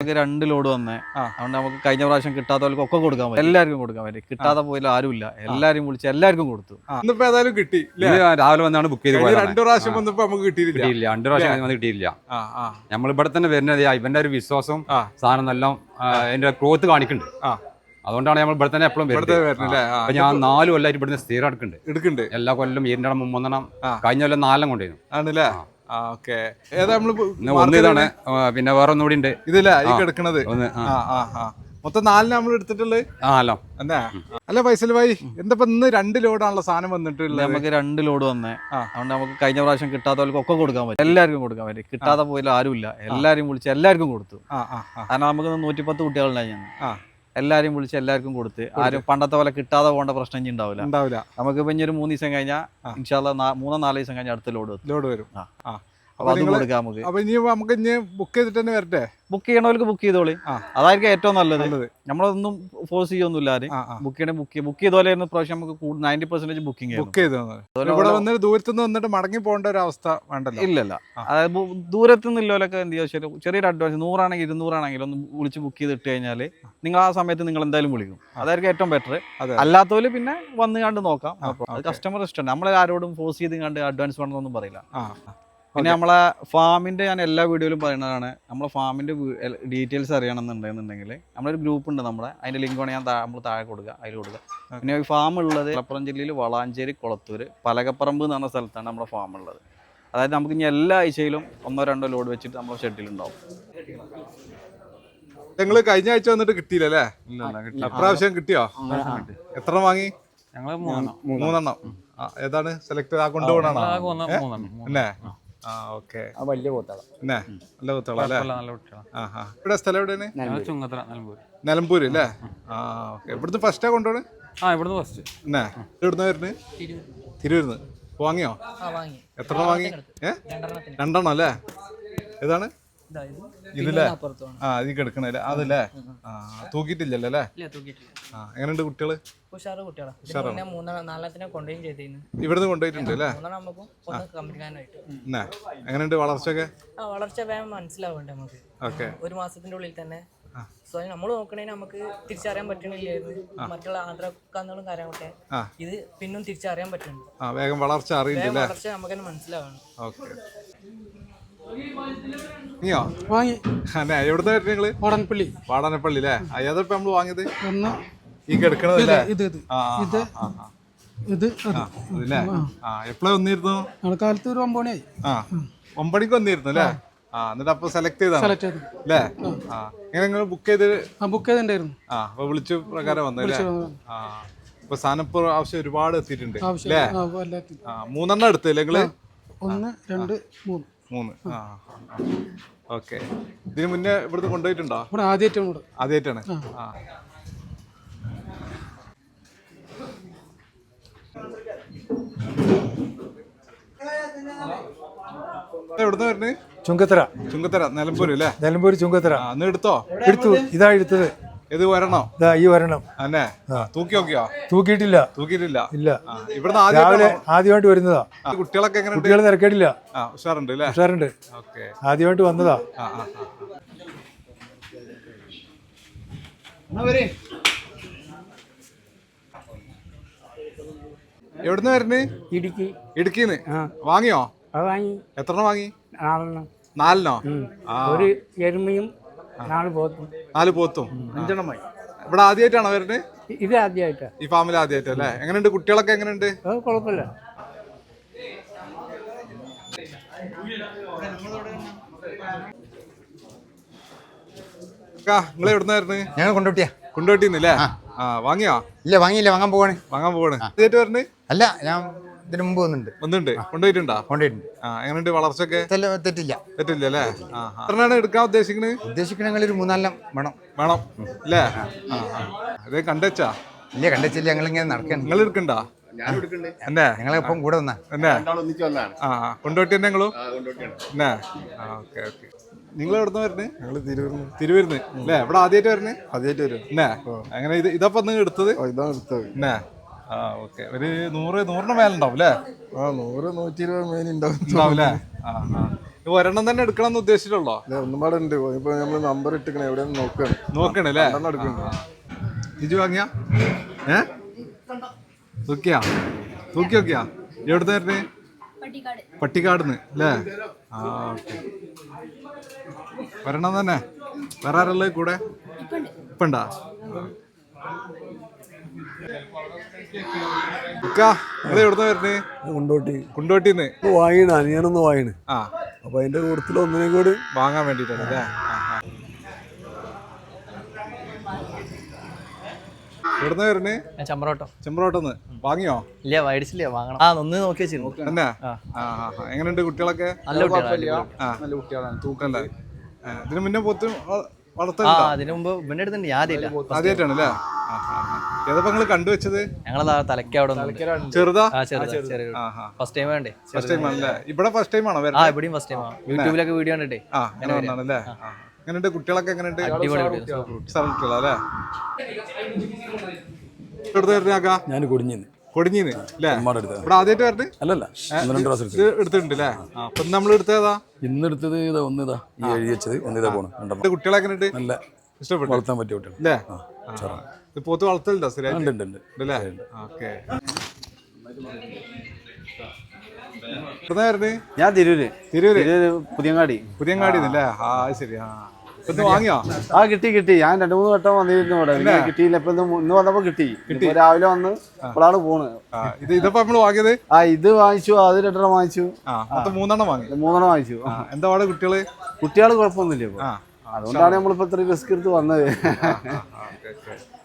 രണ്ട് ലോഡ് വന്നേ. ആ. അതുകൊണ്ട് നമുക്ക് കഴിഞ്ഞ പ്രാവശ്യം കിട്ടാത്തവർക്ക് ഒക്കെ കൊടുക്കാൻ പറ്റും. എല്ലാവർക്കും കൊടുക്കാൻ പറ്റും. കിട്ടാതെ പോയാലും ആരുമില്ല. എല്ലാരും വിളിച്ച് എല്ലാവർക്കും കൊടുത്തു. ഇന്നിപ്പോ ഏതായാലും കിട്ടി രാവിലെ വന്നാണ് ബുക്ക് ചെയ്ത് രണ്ടു പ്രാവശ്യം വന്നപ്പോ നമുക്ക് കിട്ടിയിട്ടില്ല കിട്ടിയില്ല. രണ്ട് പ്രാവശ്യം വന്ന് കിട്ടിയില്ല. ആ ആ. നമ്മൾ ഇവിടെ തന്നെ വരുന്നത് ഇവന്റെ ഒരു വിശ്വാസം. സാധനം നല്ല എന്റെ ക്രോത്ത് കാണിക്കുന്നുണ്ട്. ആ. അതുകൊണ്ടാണ് നമ്മൾ ഇവിടെ തന്നെ എപ്പോഴും വരുന്നത്. ഞാൻ നാല് കൊല്ലമായിട്ട് ഇവിടുന്ന് സ്ഥിരം എടുക്കുന്നുണ്ട്. എടുക്കുന്നുണ്ട്. എല്ലാ കൊല്ലം ഈരിന്റെ മൂന്നെണ്ണം. കഴിഞ്ഞ കൊല്ലം നാലെണ്ണം കൊണ്ടുവരുന്നു ആണല്ലേ? ഓക്കെ. ഏതാ നമ്മൾ പിന്നെ ഒന്ന് ഇതാണ്. പിന്നെ വേറെ ഒന്നുകൂടി ഉണ്ട്. ഇതില്ല ഈ. കിടക്കണത്. ആ. ആ ആ ആ. മൊത്തം നാലിന് നമ്മൾ എടുത്തിട്ടുള്ളത് ആലോ അല്ലോ. എന്നാ അല്ല ഫൈസൽ ഭായി എന്താ ഇന്ന് രണ്ട് ലോഡാണല്ലോ സാധനം വന്നിട്ടുള്ളത്. നമുക്ക് രണ്ട് ലോഡ് വന്നേ. ആ. അതുകൊണ്ട് നമുക്ക് കഴിഞ്ഞ പ്രാവശ്യം കിട്ടാത്തവർക്ക് ഒക്കെ കൊടുക്കാൻ പറ്റും. എല്ലാവർക്കും കൊടുക്കാൻ പറ്റും. കിട്ടാതെ പോയാലും ആരുമില്ല. എല്ലാവരും വിളിച്ച് എല്ലാവർക്കും കൊടുത്തു. ആ ആ ആ. കാരണം നമുക്ക് നൂറ്റിപ്പത്ത് കുട്ടികളുണ്ടായി ഞാൻ ആ. എല്ലാവരും വിളിച്ച് എല്ലാവർക്കും കൊടുത്ത് ആരും പണ്ടത്തെ പോലെ കിട്ടാതെ പോകേണ്ട പ്രശ്നം ഇനി ഉണ്ടാവില്ല. ഉണ്ടാവില്ല. നമുക്ക് ഇപ്പൊ ഇനി ഒരു മൂന്ന് ദിവസം കഴിഞ്ഞാൽ. ഇൻഷാല്ല മൂന്നോ നാലോ ദിവസം കഴിഞ്ഞാൽ അടുത്ത ലോഡ് ലോഡ് വരും. ആ. അപ്പൊ ഇനി നമുക്ക് ഇനി ബുക്ക് ചെയ്തിട്ട് തന്നെ വരട്ടെ? ബുക്ക് ചെയ്യണവർക്ക് ബുക്ക് ചെയ്തോളി. അതായിരിക്കും ഏറ്റവും നല്ലത്. നമ്മളൊന്നും ഫോഴ്സ് ചെയ്യൊന്നുമില്ല ആരും. ബുക്ക് ചെയ്യണേ ബുക്ക് ബുക്ക് ചെയ്തോലെ പ്രാവശ്യം നമുക്ക് നയന്റി പെർസെന്റേജ് ബുക്കിംഗ് ബുക്ക് ചെയ്ത് ഇവിടെ വന്നിട്ട് ദൂരത്തു നിന്ന് വന്നിട്ട് മടങ്ങി പോകേണ്ട ഒരു അവസ്ഥ വേണ്ടല്ലോ. ഇല്ലല്ല. അതായത് ദൂരത്തു നിന്നുള്ളവരൊക്കെ എന്ത് ചെയ്യാ ശരി ചെറിയൊരു അഡ്വാൻസ് നൂറാണെങ്കിൽ ഇരുന്നൂറാണെങ്കിലും ഒന്ന് വിളിച്ച് ബുക്ക് ചെയ്തിട്ട് കഴിഞ്ഞാൽ നിങ്ങൾ ആ സമയത്ത് നിങ്ങൾ എന്തായാലും വിളിക്കും. അതായിരിക്കും ഏറ്റവും ബെറ്റർ. അല്ലാത്തവര് പിന്നെ വന്ന് കണ്ട് നോക്കാം. കസ്റ്റമർ ഇഷ്ടം. നമ്മളെ ആരോടും ഫോഴ്സ് ചെയ്ത് കണ്ട് അഡ്വാൻസ് വേണമെന്നൊന്നും പറയില്ല. ആ. പിന്നെ നമ്മളെ ഫാമിന്റെ ഞാൻ എല്ലാ വീഡിയോയിലും പറയുന്നതാണ് നമ്മളെ ഫാമിന്റെ ഡീറ്റെയിൽസ് അറിയണമെന്നുണ്ടെന്നുണ്ടെങ്കിൽ നമ്മളൊരു ഗ്രൂപ്പ് ഉണ്ട് നമ്മളെ അതിന്റെ ലിങ്ക് വേണമെങ്കിൽ ഞാൻ നമ്മൾ താഴെ കൊടുക്കുക അതിൽ കൊടുക്കുക പിന്നെ ഈ ഫാം ഉള്ളത് മലപ്പുറം ജില്ലയിൽ വളാഞ്ചേരി കുളത്തൂർ പലകപ്പറമ്പ് എന്ന് പറഞ്ഞ സ്ഥലത്താണ് നമ്മുടെ ഫാം ഉള്ളത്. അതായത് നമുക്ക് ഇനി എല്ലാ ആഴ്ചയിലും ഒന്നോ രണ്ടോ ലോഡ് വെച്ചിട്ട് നമ്മുടെ ഷെഡിലുണ്ടാവും ഞങ്ങൾ കഴിഞ്ഞ ആഴ്ച വന്നിട്ട് കിട്ടിയില്ലല്ലേ? അപ്രാവശ്യം കിട്ടിയോ? എത്ര വാങ്ങി? ഞങ്ങൾ മൂന്നെണ്ണം. ഏതാണ്? സെലക്ട് ആ കൊണ്ടുപോകണോ എന്നെ ആ ഓക്കെ. ആ വലിയ പോത്താള നല്ല കുത്തോളാം അല്ലേ? ഇവിടെ സ്ഥലം എവിടെയാണ്? ചുങ്കത്തറ നിലമ്പൂർ നിലമ്പൂര്. അല്ലേ? ആ ഓക്കെ. ഇവിടുന്ന് ഫസ്റ്റാ കൊണ്ടുപോണ്? ആ ഇവിടുന്ന് ഫസ്റ്റ് എന്നെ ഇവിടുന്ന് വരുന്നത് തിരുവരുന്ന് വാങ്ങിയോ ആ വാങ്ങി. എത്ര വാങ്ങി? ഏ? രണ്ടെണ്ണം അല്ലേ? ഏതാണ്? ഇതില്ലേ ആ ഇത് കിടക്കണല്ലേ അതല്ലേ ആ തൂക്കിയിട്ടില്ലല്ലോ അല്ലേ? ഇല്ല തൂക്കിയിട്ടില്ല. ആ എങ്ങനെയുണ്ട് കുട്ടികൾ? ഉഷാറ് കൊണ്ടുപോയും ചെയ്തിരുന്നു ഇവിടുന്ന് കൊണ്ടുപോയിട്ടുണ്ട് അല്ലേ? വളർച്ചയൊക്കെ? വളർച്ച വേഗം മനസ്സിലാവണ്ടേ നമുക്ക്? ഓക്കെ. ഒരു മാസത്തിന്റെ ഉള്ളിൽ തന്നെ. നമ്മൾ നോക്കണേന് നമുക്ക് തിരിച്ചറിയാൻ പറ്റണില്ലായിരുന്നു. മറ്റുള്ള ആന്ധ്ര കന്നുകളും കാര്യങ്ങളൊക്കെ. ഇത് പിന്നും തിരിച്ചറിയാൻ പറ്റുന്നുണ്ട് വേഗം വളർച്ച നമുക്ക് തന്നെ മനസ്സിലാവണം. ഓക്കെ. നീയോ? വാങ്ങി. അതെ എവിടുന്ന് വരുന്നത് നിങ്ങൾ? വടനപ്പള്ളി വടനപ്പള്ളി അല്ലേ? ഏതപ്പോ നമ്മൾ വാങ്ങിയത്? ഒന്ന്. ഈ കിടക്കണത് ഇത് ഇത് ഇത്. ഇത് അത്. ആ എപ്പോഴാ വന്നിരുന്നു? ഞങ്ങൾ കാലത്ത് ഒരു ഒമ്പണിയായി. ആ ഒമ്പണിക്ക് വന്നിരുന്നു അല്ലേ? ആ. എന്നിട്ട് അപ്പൊ സെലക്ട് ചെയ്താണ് സെലക്ട് ചെയ്ത്. അല്ലേ? ആ എങ്ങനെ നിങ്ങൾ ബുക്ക് ചെയ്ത്? ആ ബുക്ക് ചെയ്തിട്ടുണ്ടായിരുന്നു. ആ അപ്പൊ വിളിച്ചു പ്രകാരം വന്നല്ലേ ആ ഇപ്പൊ സാധനപ്പുറ ആവശ്യം ഒരുപാട് എത്തിയിട്ടുണ്ട് അല്ലേ? മൂന്നെണ്ണം എടുത്തില്ലേ നിങ്ങൾ? ഒന്ന് രണ്ട് മൂന്ന്. മൂന്ന്. ആ. ഓക്കെ. ഇതിന് മുന്നേ ഇവിടുന്ന് കൊണ്ടുപോയിട്ടുണ്ടോ? ഇവിടെ ആദ്യമായിട്ടാണ് ആദ്യമായിട്ടാണ് ആ. എവിടുന്ന് വരുന്നത്? ചുങ്കത്തറ. ചുങ്കത്തര നിലമ്പൂര് അല്ലേ? നിലമ്പൂര് ചുങ്കത്തറ. ആ അന്ന് എടുത്തോ? എടുത്തു. ഇതാ എടുത്തത്. ഇത് വരണോ? ദാ ഈ വരണം. അന്നെ? തൂക്കി നോക്കിയോ? തൂക്കിയിട്ടില്ല. തൂക്കിയിട്ടില്ല? ഇല്ല. ഇവിടുന്ന് രാവിലെ ആദ്യം ആദ്യമായിട്ട് വരുന്നതാ. കുട്ടികളൊക്കെ എങ്ങനെ കുട്ടികൾ തിരക്കേടില്ല. ആ ഉഷാറുണ്ട് അല്ലേ ഉഷാറുണ്ട്. ഓക്കെ. ആദ്യമായിട്ട് വന്നതാ. എവിടുന്ന് വരുന്നേ ഇടുക്കി. ഇടുക്കിന്ന്? വാങ്ങിയോ? വാങ്ങി. എത്ര വാങ്ങി? നാലെണ്ണം. നാലെണ്ണോ ആ. ഒരു എരുമയും നാല് പോത്തും. നാല് പോത്തും? അഞ്ചെണ്ണമായി. ഇവിടെ ആദ്യമായിട്ടാണോ വരുന്നത് ഇത് ആദ്യമായിട്ടാ ഈ ഫാമിൽ ആദ്യമായിട്ട് അല്ലേ? എങ്ങനെയുണ്ട്? കുട്ടികളൊക്കെ എങ്ങനെയുണ്ട്? അത് കുഴപ്പമില്ല. നിങ്ങൾ ഞങ്ങൾ ആ. വാങ്ങിയോ? ഇല്ല വാങ്ങിയില്ല. വാങ്ങാൻ പോവാണ്. വാങ്ങാൻ പോവാണ്. ആദ്യമായിട്ട് വരുന്നത് അല്ല ഞാൻ ഇതിന് മുമ്പ് വന്നിട്ടുണ്ട്. വന്നിട്ടുണ്ട്. കൊണ്ടുപോയിട്ടുണ്ടോ? കൊണ്ടുപോയിട്ടുണ്ട്. ആ എങ്ങനെയുണ്ട് വളർച്ചയൊക്കെ? തെറ്റില്ല. തെറ്റില്ല അല്ലേ? ആ ആ. എടുക്കാൻ ഉദ്ദേശിക്കുന്നത് ഉദ്ദേശിക്കണെങ്കിൽ ഒരു മൂന്നാലെണ്ണം വേണം. വേണം അല്ലേ? ആ അതേ കണ്ടുവച്ചാ ഇല്ല കണ്ടിച്ചില്ല? ഞങ്ങൾ ഇങ്ങനെ നടക്കണം നിങ്ങൾ എടുക്കണ്ട? എന്നെ? ഞങ്ങളിപ്പം കൂടെ വന്നാ? എന്നെ? ആ കൊണ്ടുപോട്ടി തന്നെ നിങ്ങളും? എന്നെ? ആ ഓക്കെ ഓക്കെ. നിങ്ങൾ എവിടുന്ന് വരുന്നത് ഞങ്ങൾ തിരുവരുന്ന്. തിരുവരുന്ന് അല്ലേ? ഇവിടെ ആദ്യമായിട്ട് വരുന്നത് ആദ്യമായിട്ട് വരും. എന്നെ? അങ്ങനെ ഇത് ഇതപ്പം നിങ്ങൾ എടുത്തത്? ഇതാണ് എടുത്തത്. എന്നെ? ആ ഓക്കെ. ഒരു നൂറ് നൂറിന് മേലുണ്ടാവും അല്ലേ ആ നൂറ് നൂറ്റി ഇരുപത് മേനി ഉണ്ടാവും. അല്ലേ ആ ഒരെണ്ണം തന്നെ എടുക്കണം എന്ന് ഉദ്ദേശിച്ചിട്ടുള്ളോ? ഒന്നും പാടെ ഉണ്ട് ഇപ്പൊ നമ്മൾ നമ്പർ ഇട്ടിക്കണ എവിടെ നോക്കണം. നോക്കണേ അല്ലേ. ഇജു വാങ്ങിയ? ഏ? തൂക്കിയാ? തൂക്കി നോക്കിയാ? എവിടുന്ന് വരുന്നേ? പട്ടിക്കാടുന്ന് അല്ലേ ആ ഓക്കെ. ഒരെണ്ണം തന്നെ. വേറെ ആരല്ലേ കൂടെ? ഇപ്പണ്ടാ? കൊണ്ടോട്ടി. കുണ്ടോട്ടിന്ന്? വാങ്ങിണ് അനിയനൊന്ന് വാങ്ങിണ് ആ. അപ്പൊ അതിന്റെ കൂട്ടത്തിൽ ഒന്നിനെ കൂടി വാങ്ങാൻ വേണ്ടിട്ടാണ് എവിടുന്ന വരണേ ചമ്പ്രോട്ടോ ചെമ്പ്രോട്ടന്ന് വാങ്ങിയോ? ഇല്ല മേടിച്ചില്ല വാങ്ങണം. ആ ഒന്ന് നോക്കി വെച്ചിരുന്നു. എങ്ങനെയുണ്ട് കുട്ടികളൊക്കെ? നല്ല കുട്ടികളാണ്. തൂക്കണ്ട ഇതിന് മുന്നേ പൊത്ത് ആ അതിനു മുമ്പ് ഇവന്റെ അടുത്തുണ്ട് ഞാൻ ആദ്യമില്ല ആദ്യമായിട്ടാണ് അല്ലേ ഏതപ്പോ നിങ്ങൾ കണ്ടുവച്ചത് ഞങ്ങളതാ തലയ്ക്ക് അവിടെ. ചെറുതാ? ഫസ്റ്റ് ടൈം വേണ്ടേ ഫസ്റ്റ് ടൈം ആണല്ലേ? ഇവിടെ ഫസ്റ്റ് ടൈം ആണോ ആ ഇവിടെയും ഫസ്റ്റ് ടൈം യൂട്യൂബിലൊക്കെ വീഡിയോ കണ്ടിട്ടേ? ആ അങ്ങനെ വന്നാണല്ലേ? എങ്ങനെയുണ്ട്? കുട്ടികളൊക്കെ എങ്ങനെയുണ്ട്? അടിപൊളി കുട്ടികൾ, കുട്ടികളല്ലേ ഞാൻ കുടിഞ്ഞിന്ന് അല്ലേ ഇവിടെ ആദ്യമായിട്ട് അല്ലല്ല ഒന്ന് രണ്ട് പ്രാവശ്യം ഇത് എടുത്തിട്ടുണ്ട് അല്ലേ ആ, അപ്പൊ നമ്മൾ എടുത്തതാ ഇന്ന് എടുത്തത് ഇതാ ഒന്ന് ഇതാ ഈ എഴുതി വെച്ചത് ഒന്ന് ഇതാ പോണം രണ്ടെണ്ണം. കുട്ടികളെ എങ്ങനെയുണ്ട് നല്ല ഇഷ്ടപ്പെട്ടു? വളർത്താൻ പറ്റിയ കുട്ടികൾ. അല്ലേ. ഇത് പോത്ത് വളർത്തലുണ്ടോ സ്ഥിരമായിട്ട് ഓക്കെ. ഞാൻ തിരൂര്. തിരൂര്? തിരൂര് പുതിയങ്ങാടി. പുതിയങ്ങാടി ആ ശരി ആ. വാങ്ങിയോ? ആ കിട്ടി കിട്ടി. ഞാൻ രണ്ടു മൂന്ന് വട്ടം വന്നിരുന്നു ഇവിടെ. പിന്നെ? കിട്ടിയില്ല. ഇപ്പൊ ഇന്ന് വന്നപ്പോ കിട്ടി. കിട്ടി. രാവിലെ വന്ന് ഇപ്പോഴാണ് പോണ്. ഇത് ഇതിപ്പോ നമ്മൾ വാങ്ങിയത്? ആ ഇത് വാങ്ങിച്ചു. അത് രണ്ടെണ്ണം വാങ്ങിച്ചു. മൂന്നെണ്ണം വാങ്ങി. മൂന്നെണ്ണം വാങ്ങിച്ചു. എന്താ പാടെ കുട്ടികൾ? കുട്ടികൾ കുഴപ്പമൊന്നുമില്ല ഇപ്പൊ. അതുകൊണ്ടാണ് നമ്മളിപ്പോ ഇത്രയും റിസ്ക് എടുത്ത് വന്നത്.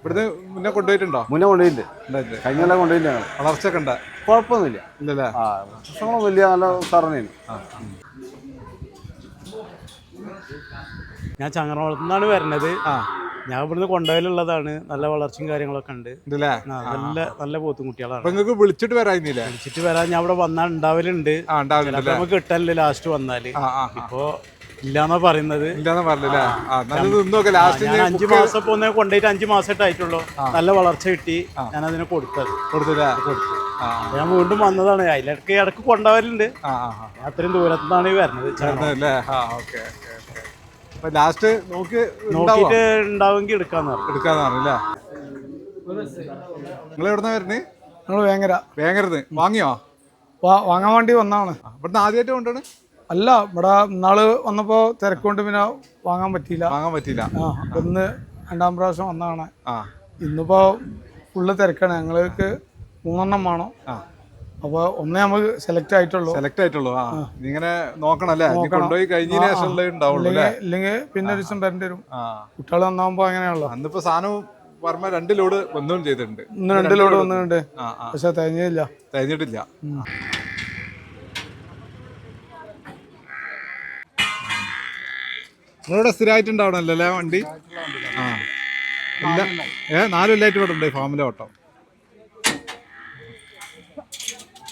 ഇവിടുന്ന് മുന്നേ കൊണ്ടുപോയിട്ടുണ്ടോ? മുന്നേ കൊണ്ടുപോയില്ലേ ഉണ്ടായില്ലേ? കഴിഞ്ഞ കൊല്ലം വളർച്ച ഒക്കെ ഉണ്ടാ? കുഴപ്പമൊന്നുമില്ല. ഇല്ലല്ലേ? വലിയ നല്ല സാറിനേനു ഞാൻ ചങ്ങരകുളത്തുനിന്നാണ് വരുന്നത് ആ. ഞാൻ ഇവിടുന്ന് കൊണ്ടുപോയിലുള്ളതാണ് നല്ല വളർച്ചയും കാര്യങ്ങളൊക്കെ ഉണ്ട്. നല്ല നല്ല പോത്തും കുട്ടികളാണ്. നിങ്ങൾക്ക് വിളിച്ചിട്ട് വരായിരുന്നില്ലേ വിളിച്ചിട്ട് വരാൻ ഞാൻ ഇവിടെ വന്നാൽ ഉണ്ടാവലുണ്ട്. നമുക്ക് കിട്ടല്ലേ ലാസ്റ്റ് വന്നാൽ. ഇപ്പോ ഇല്ലാന്നാ പറയുന്നത്. അഞ്ചു മാസം ഇപ്പൊ ഒന്ന് കൊണ്ടുപോയിട്ട് അഞ്ചു മാസമായിട്ട് ആയിട്ടുള്ളൂ. നല്ല വളർച്ച കിട്ടി. ഞാൻ അതിനെ കൊടുത്തത്. കൊടുത്തില്ലേ ആ. ഞാൻ വീണ്ടും വന്നതാണ്. അതിലിടക്ക് ഇടയ്ക്ക് കൊണ്ടുപോകലുണ്ട് ഞാൻ അത്രയും ദൂരത്തുനിന്നാണ് ഈ വരുന്നത് അപ്പൊ ലാസ്റ്റ് നോക്കി നോക്കിയിട്ട് ഉണ്ടാവുമെങ്കിൽ എടുക്കാന്ന് പറഞ്ഞു. എടുക്കാന്നാണല്ലേ നിങ്ങൾ എവിടുന്ന വരുന്നത് നമ്മൾ വേങ്ങര. വേങ്ങരുന്ന് വാങ്ങിയോ? വാങ്ങാൻ വേണ്ടി വന്നാണ് ഇവിടുന്ന് ആദ്യമായിട്ട് കൊണ്ടാണ് അല്ല ഇവിടെ ഇന്നാൾ വന്നപ്പോ തിരക്കൊണ്ട് പിന്നെ വാങ്ങാൻ പറ്റിയില്ല. വാങ്ങാൻ പറ്റിയില്ല. ആ ഇന്ന് രണ്ടാം പ്രാവശ്യം വന്നാണ് ആ. ഇന്നിപ്പോ ഫുള്ള് തിരക്കാണ്. ഞങ്ങൾക്ക് മൂന്നെണ്ണം വേണം. ആ അപ്പൊ ഒന്നേ നമുക്ക് സെലക്ട് ആയിട്ടുള്ളൂ. സെലക്ട് ആയിട്ടുള്ളൂ. ആ. ഇങ്ങനെ നോക്കണല്ലേ അല്ലേ? കൊണ്ടുപോയി കഴിഞ്ഞ ആ, ആ. ശേഷം ഉണ്ടാവുള്ളൂ ഇല്ലെങ്കിൽ പിന്നെ ഒരു ദിവസം വരേണ്ടി വരും. കുട്ടികൾ വന്നാകുമ്പോ അങ്ങനെയാണല്ലോ. അന്നിപ്പോ സാധനം വർമ്മ രണ്ട് ലോഡ് ഒന്നും ചെയ്തിട്ടുണ്ട്. ഇന്ന് രണ്ട് ലോഡ് വന്നിട്ടുണ്ട്. പക്ഷെ തികഞ്ഞില്ല കഴിഞ്ഞിട്ടില്ല നിങ്ങളിവിടെ സ്ഥിരമായിട്ടുണ്ടാവണല്ലോ അല്ലേ വണ്ടി? ആ. ഇല്ല. ഏ നാലുമില്ലായിട്ട് ഇവിടെ ഉണ്ട് ഫാമിലെ ഓട്ടം ഇപ്പൊ